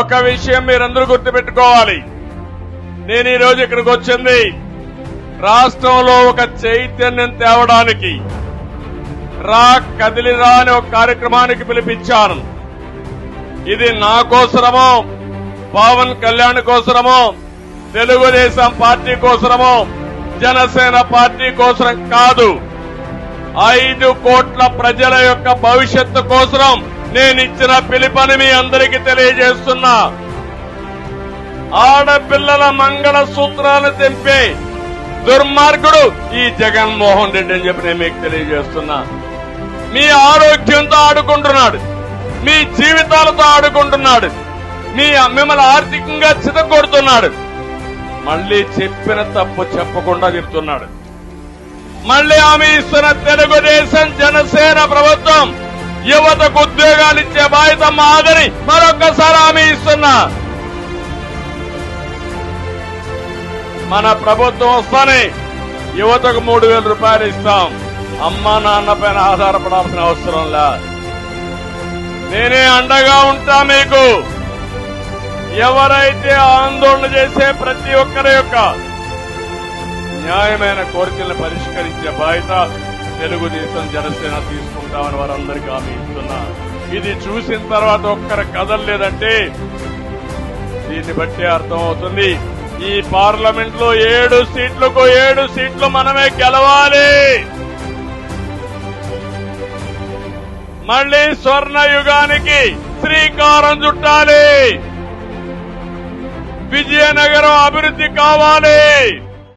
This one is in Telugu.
ఒక విషయం మీరందరూ గుర్తుపెట్టుకోవాలి. నేను ఈ రోజు ఇక్కడికి వచ్చింది రాష్ట్రంలో ఒక చైతన్యం తేవడానికి రా కదిలిరా అనే ఒక కార్యక్రమానికి పిలిపించాను. ఇది నా కోసరమో పవన్ కళ్యాణ్ కోసరమో తెలుగుదేశం పార్టీ కోసరమో జనసేన పార్టీ కోసరం కాదు. ఐదు కోట్ల ప్రజల యొక్క భవిష్యత్తు కోసరం నేను ఇచ్చిన పిలుపని మీ అందరికీ తెలియజేస్తున్నా. ఆడపిల్లల మంగళ సూత్రాలు తెంపే దుర్మార్గుడు ఈ జగన్మోహన్ రెడ్డి అని చెప్పి నేను మీకు తెలియజేస్తున్నా. మీ ఆరోగ్యంతో ఆడుకుంటున్నాడు. మీ జీవితాలతో ఆడుకుంటున్నాడు. మీ మిమ్మల్ని ఆర్థికంగా చితగొడుతున్నాడు మళ్ళీ చెప్పిన తప్పు చెప్పకుండా చెప్తున్నాడు. మళ్ళీ ఆమె ఇస్తున్న తెలుగుదేశం జనసేన ప్రభుత్వం యువతకు ఉద్యోగాలు ఇచ్చే బాధ్యత మాదని మరొక్కసారి హామీ ఇస్తున్నా. మన ప్రభుత్వం వస్తానే యువతకు మూడు వేల రూపాయలు ఇస్తాం. అమ్మా నాన్న పైన ఆధారపడాల్సిన అవసరం లే. నేనే అండగా ఉంటా మీకు. ఎవరైతే ఆందోళన చేసే ప్రతి ఒక్కరి యొక్క న్యాయమైన కోరికలను పరిష్కరించే బాధ్యత తెలుగుదేశం జనసేన తీసుకుంటామని వారందరికీ హామీ ఇస్తున్నా. ఇది చూసిన తర్వాత ఒక్కరు కదలలేదంటే దీన్ని బట్టి అర్థమవుతుంది. ఈ పార్లమెంట్లో ఏడు సీట్లకు ఏడు సీట్లు మనమే గెలవాలి. మళ్ళీ స్వర్ణ యుగానికి శ్రీకారం చుట్టాలి. విజయనగరం అభివృద్ధి కావాలి.